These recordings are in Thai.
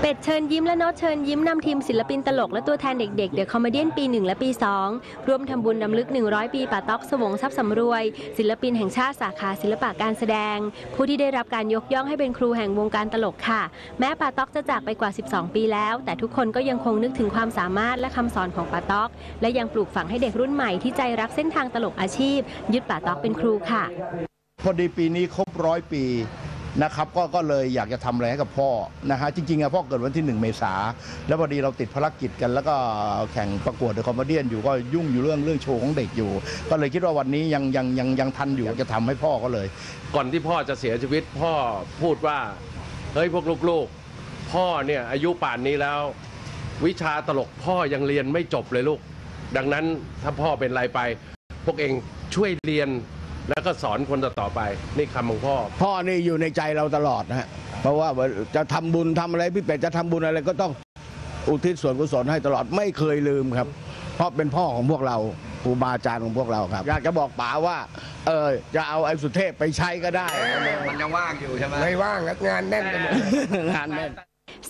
เป็ดเชิญยิ้มและโน้ตเชิญยิ้มนำทีมศิลปินตลกและตัวแทนเด็กๆเดอะคอมเมดี้ปี 1 และปี 2 ร่วมทำบุญนำลึก 100 ปีป่าต๊อกสวงทรัพย์สำรวย ศิลปินแห่งชาติสาขาศิลปะการแสดง ผู้ที่ได้รับการยกย่องให้เป็นครูแห่งวงการตลกค่ะ แม้ป่าต๊อกจะจากไปกว่า 12 ปีแล้ว แต่ทุกคนก็ยังคงนึกถึงความสามารถและคำสอนของป่าต๊อก และยังปลูกฝังให้เด็กรุ่นใหม่ที่ใจรักเส้นทางตลกอาชีพ ยึดป่าต๊อกเป็นครูค่ะ พอดีปีนี้ครบร้อยปี นะครับก็ก็เลยอยากจะทำอะไรให้กับพ่อนะฮะจริงๆอะพ่อเกิดวันที่ 1 เมษาแล้วพอดีเราติดภารกิจกัน แล้วก็แข่งประกวดเดอะคอมเมดี้อยู่ก็ยุ่งอยู่เรื่องเรื่องโชว์ของเด็กอยู่ ก็เลยคิดว่าวันนี้ยังยังยังยังทันอยู่จะทำให้พ่อก็เลย ก่อนที่พ่อจะเสียชีวิตพ่อพูดว่าเฮ้ยพวกลูกๆ พ่อเนี่ยอายุป่านนี้แล้ว วิชาตลกพ่อยังเรียนไม่จบเลยลูก ดังนั้นถ้าพ่อเป็นไรไป พวกเองช่วยเรียน แล้วก็สอนคนต่อๆไปนี่คำของพ่อ พ่อนี่อยู่ในใจเราตลอดนะฮะเพราะว่าจะทำบุญทำอะไรพี่เป็ดจะทำบุญอะไรก็ต้องอุทิศส่วนกุศลให้ตลอดไม่เคยลืมครับ เพราะเป็นพ่อของพวกเราครูบาอาจารย์ของพวกเราครับ อยากจะบอกป๋าว่า เออจะเอาไอ้สุเทพไปใช้ก็ได้ มันยังว่างอยู่ใช่ไหมไม่ว่างครับงานแน่นไปหมดงานแน่น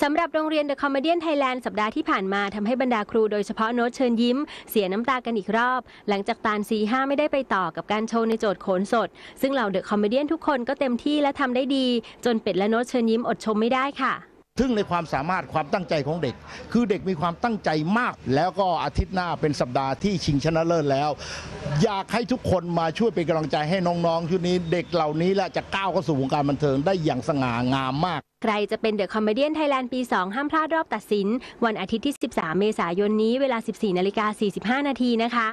สำหรับโรงเรียน The Comedian Thailand สัปดาห์ที่ผ่านมาทำให้บรรดาครูโดยเฉพาะโน้ตเชิญยิ้ม เสียน้ำตากันอีกรอบ หลังจากตาลซีห้าไม่ได้ไปต่อกับการโชว์ในโจทย์โขนสด ซึ่งเหล่า The Comedian ทุกคนก็เต็มที่และทำได้ดี จนเป็ดและโน้ตเชิญยิ้มอดชมไม่ได้ค่ะ ทึ่งในความสามารถความตั้งใจของเด็ก คือเด็กมีความตั้งใจมาก แล้วก็อาทิตย์หน้าเป็นสัปดาห์ที่ชิงชนะเลิศแล้ว อยากให้ทุกคนมาช่วยเป็นกำลังใจให้น้องๆชุดนี้เด็กเหล่านี้แหละจะก้าวเข้าสู่วงการบันเทิงได้อย่างสง่างามมาก ใครจะเป็น The Comedian Thailand ปี 2 ห้ามพลาดรอบตัดสิน วันอาทิตย์ที่ 13 เมษายนนี้เวลา 14นาฬิกา45นาทีนะคะ